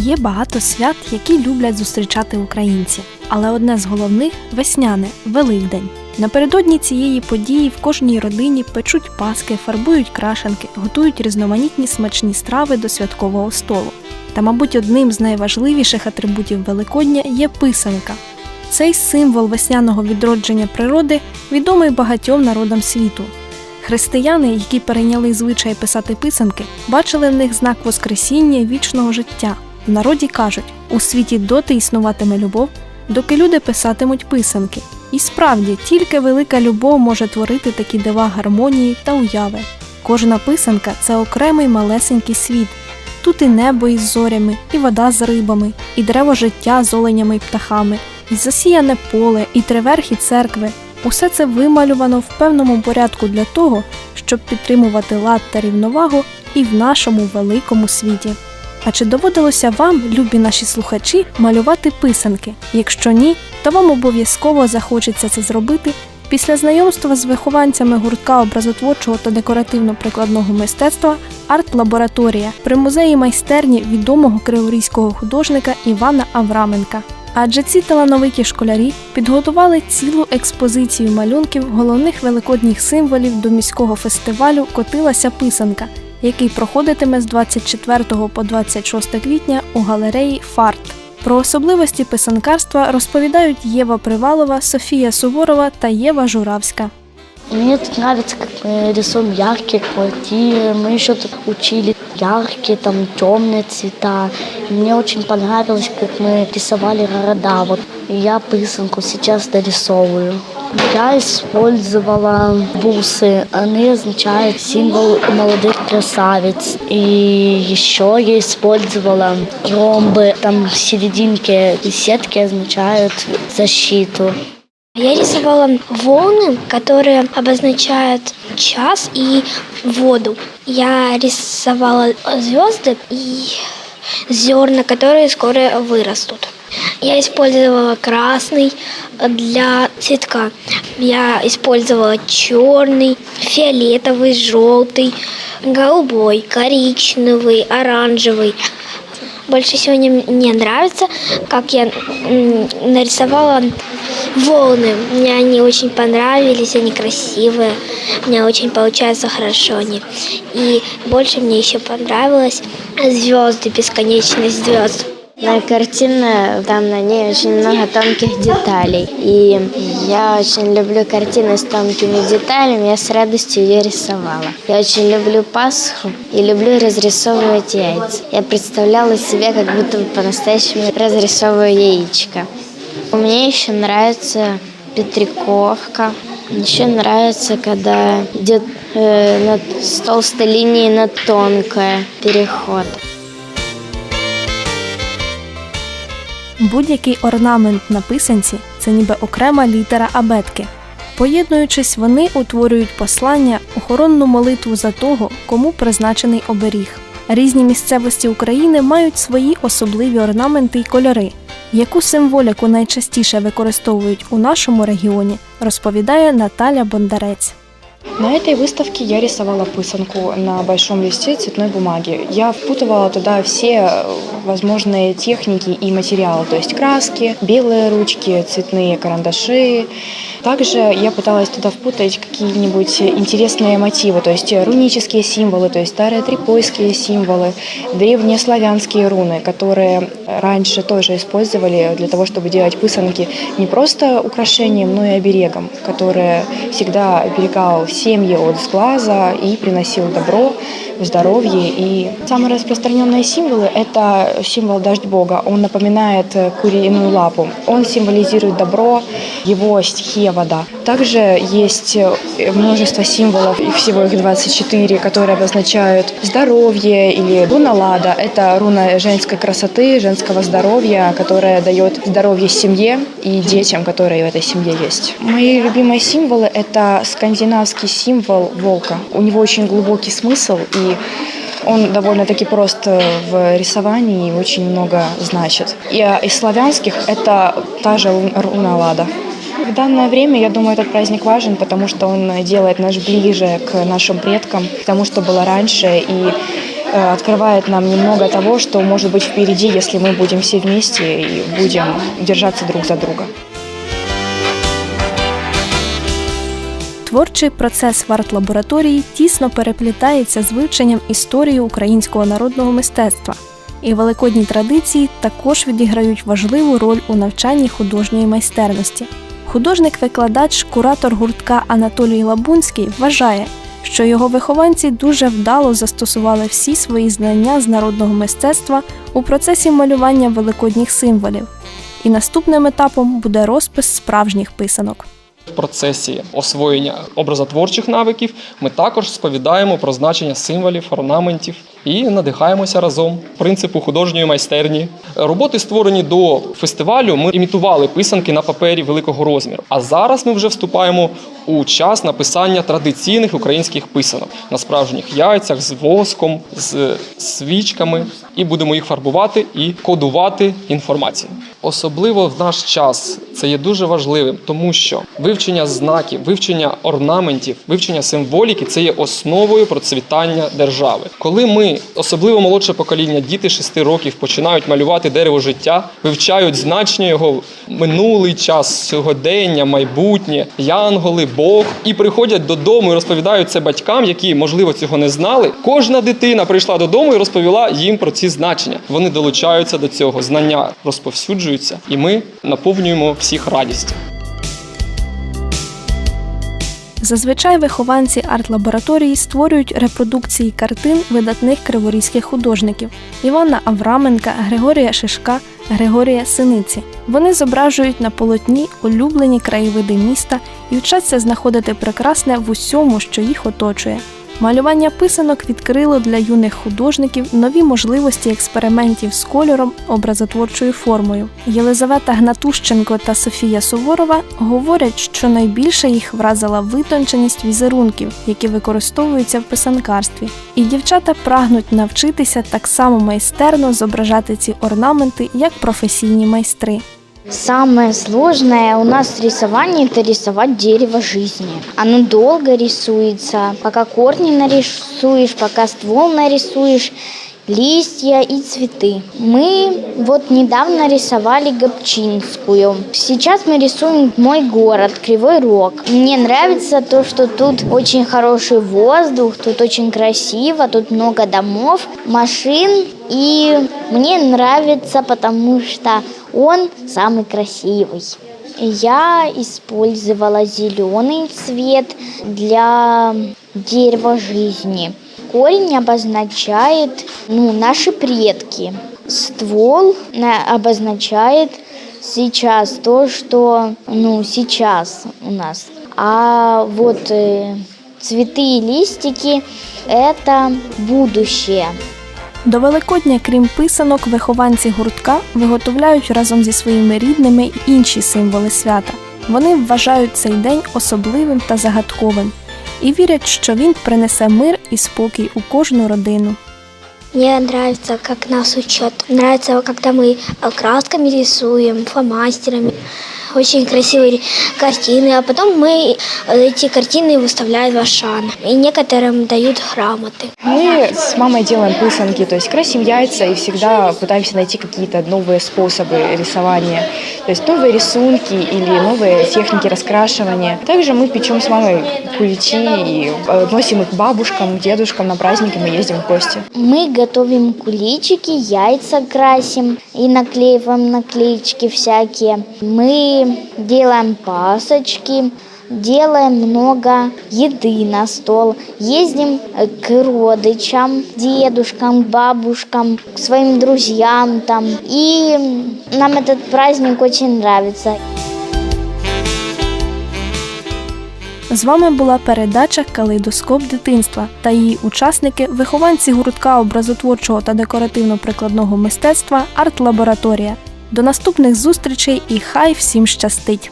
Є багато свят, які люблять зустрічати українці. Але одне з головних весняне Великдень. Напередодні цієї події в кожній родині печуть паски, фарбують крашенки, готують різноманітні смачні страви до святкового столу. Та, мабуть, одним з найважливіших атрибутів Великодня є писанка. Цей символ весняного відродження природи відомий багатьом народам світу. Християни, які перейняли звичай писати писанки, бачили в них знак Воскресіння вічного життя. В народі кажуть, у світі доти існуватиме любов, доки люди писатимуть писанки. І справді, тільки велика любов може творити такі дива гармонії та уяви. Кожна писанка це окремий малесенький світ. Тут і небо із зорями, і вода з рибами, і дерево життя з оленями й птахами, і засіяне поле, і триверхи церкви. Усе це вималювано в певному порядку для того, щоб підтримувати лад та рівновагу і в нашому великому світі. А чи доводилося вам, любі наші слухачі, малювати писанки? Якщо ні, то вам обов'язково захочеться це зробити після знайомства з вихованцями гуртка образотворчого та декоративно-прикладного мистецтва Арт-лабораторія при музеї майстерні відомого криворізького художника Івана Авраменка. Адже ці талановиті школярі підготували цілу експозицію малюнків головних великодніх символів до міського фестивалю Котилася писанка, який проходитиме з 24 по 26 квітня у галереї Фарт. Про особливості писанкарства розповідають Єва Привалова, Софія Суворова та Єва Журавська. Мне тут нравится, как мы рисуем яркие квартиры. Мы еще тут учили яркие, там темные цвета. И Мне очень понравилось, как мы рисовали города. Вот и я пысанку сейчас дорисовываю. Я использовала бусы. Они означают символ молодых красавиц. И еще я использовала ромбы. Там в серединке сетки означают защиту. Я рисовала волны, которые обозначают час и воду. Я рисовала звезды и зерна, которые скоро вырастут. Я использовала красный для цветка. Я использовала черный, фиолетовый, желтый, голубой, коричневый, оранжевый. Больше всего мне- нравится, как я нарисовала волны. Мне они очень понравились, они красивые. Мне очень получается хорошо они. И больше мне еще понравилось звезды, бесконечность звезд. На картине, там на ней очень много тонких деталей. И я очень люблю картины с тонкими деталями, я с радостью ее рисовала. Я очень люблю Пасху и люблю разрисовывать яйца. Я представляла себе, как будто по-настоящему разрисовываю яичко. Мне еще нравится Петриковка. Еще нравится, когда идет э, на- толстой линии на тонкое переход. Будь-який орнамент на писанці це ніби окрема літера абетки. Поєднуючись, вони утворюють послання, охоронну молитву за того, кому призначений оберіг. Різні місцевості України мають свої особливі орнаменти й кольори. Яку символіку найчастіше використовують у нашому регіоні, розповідає Наталя Бондарець. На этой выставке я рисовала пысанку на большом листе цветной бумаги. Я впутывала туда все э, возможные техники и материалы, то есть краски, белые ручки, цветные карандаши. Также я пыталась туда впутать какие-нибудь интересные мотивы, то есть рунические символы, то есть старые трипойские символы, древние славянские руны, которые раньше тоже использовали для того, чтобы делать пысанки не просто украшением, но и оберегом, которое всегда оберегал семьи от сглаза и приносил добро, здоровье. И самые распространенные символы – это символ дождь Бога. Он напоминает э, куриную лапу. Он символизирует добро, его стихия вода. Также есть э, множество символов, и всего их 24, которые обозначают здоровье или руна лада. Это руна женской красоты, женского здоровья, которая дает здоровье семье и детям, которые в этой семье есть. Мои любимые символы – это скандинавский символ волка. У него очень глубокий смысл, и он довольно-таки прост в рисовании и очень много значит. И а, из славянских это та же рун- руна Лада. В данное время, я думаю, этот праздник важен, потому что он делает нас ближе к нашим предкам, к тому, что было раньше, и э, открывает нам немного того, что может быть впереди, если мы будем все вместе и будем держаться друг за друга. Творчий процес в арт-лабораторії тісно переплітається з вивченням історії українського народного мистецтва, і великодні традиції також відіграють важливу роль у навчанні художньої майстерності. Художник-викладач, куратор гуртка Анатолій Лабунський вважає, що його вихованці дуже вдало застосували всі свої знання з народного мистецтва у процесі малювання великодніх символів. І наступним етапом буде розпис справжніх писанок. В процесі освоєння образотворчих навиків ми також сповідаємо про значення символів, орнаментів і надихаємося разом принципу художньої майстерні. Роботи, створені до фестивалю, ми імітували писанки на папері великого розміру. А зараз ми вже вступаємо у час написання традиційних українських писанок на справжніх яйцях з воском, з свічками, і будемо їх фарбувати і кодувати інформацію. Особливо в наш час це є дуже важливим, тому що вивчення знаків, вивчення орнаментів, вивчення символіки це є основою процвітання держави. Коли ми, особливо молодше покоління, діти 6 років, починають малювати дерево життя, вивчають значення його минулий час, сьогодення, майбутнє, янголи, Бог, і приходять додому і розповідають це батькам, які можливо цього не знали. Кожна дитина прийшла додому і розповіла їм про ці значення. Вони долучаються до цього, знання розповсюджуються, і ми наповнюємо всіх радістю. Зазвичай вихованці арт-лабораторії створюють репродукції картин видатних криворізьких художників Івана Авраменка, Григорія Шишка, Григорія Синиці. Вони зображують на полотні улюблені краєвиди міста і вчаться знаходити прекрасне в усьому, що їх оточує. Малювання писанок відкрило для юних художників нові можливості експериментів з кольором, образотворчою формою. Єлизавета Гнатущенко та Софія Суворова говорять, що найбільше їх вразила витонченість візерунків, які використовуються в писанкарстві. І дівчата прагнуть навчитися так само майстерно зображати ці орнаменти як професійні майстри. Самое сложное у нас в рисовании это рисовать дерево жизни. Оно долго рисуется, пока корни нарисуешь, пока ствол нарисуешь, листья и цветы. Мы вот недавно рисовали Гобчинскую. Сейчас мы рисуем мой город, Кривой Рог. Мне нравится то, что тут очень хороший воздух, тут очень красиво, тут много домов, машин. И мне нравится, потому что он самый красивый. Я использовала зеленый цвет для дерева жизни. Корень обозначает ну, наши предки. Ствол на- обозначает сейчас то, что ну, сейчас у нас. А вот э, цветы и листики – это будущее. До Великодня, крім писанок, вихованці гуртка виготовляють разом зі своїми рідними інші символи свята. Вони вважають цей день особливим та загадковим і вірять, що він принесе мир і спокій у кожну родину. Мне нравится, как нас учат. Нравится, когда мы красками рисуем, фломастерами. Очень красивые картины. А потом мы э, эти картины выставляем в Ашан. И некоторым дают грамоты. Мы с мамой делаем пысанки, то есть красим яйца и всегда пытаемся найти какие-то новые способы рисования, то есть новые рисунки или новые техники раскрашивания. Также мы печем с мамой куличи и э, носим их бабушкам, дедушкам на праздники, мы ездим в гости. Мы готовим куличики, яйца красим и наклеиваем наклеечки всякие. Мы делаем пасочки, делаем много еды на стол. Ездим э, к родичам, дедушкам, бабушкам, к своим друзьям там. И нам этот праздник очень нравится. З вами була передача Калейдоскоп дитинства та її учасники, вихованці гуртка образотворчого та декоративно-прикладного мистецтва Арт-лабораторія. До наступних зустрічей і хай всім щастить!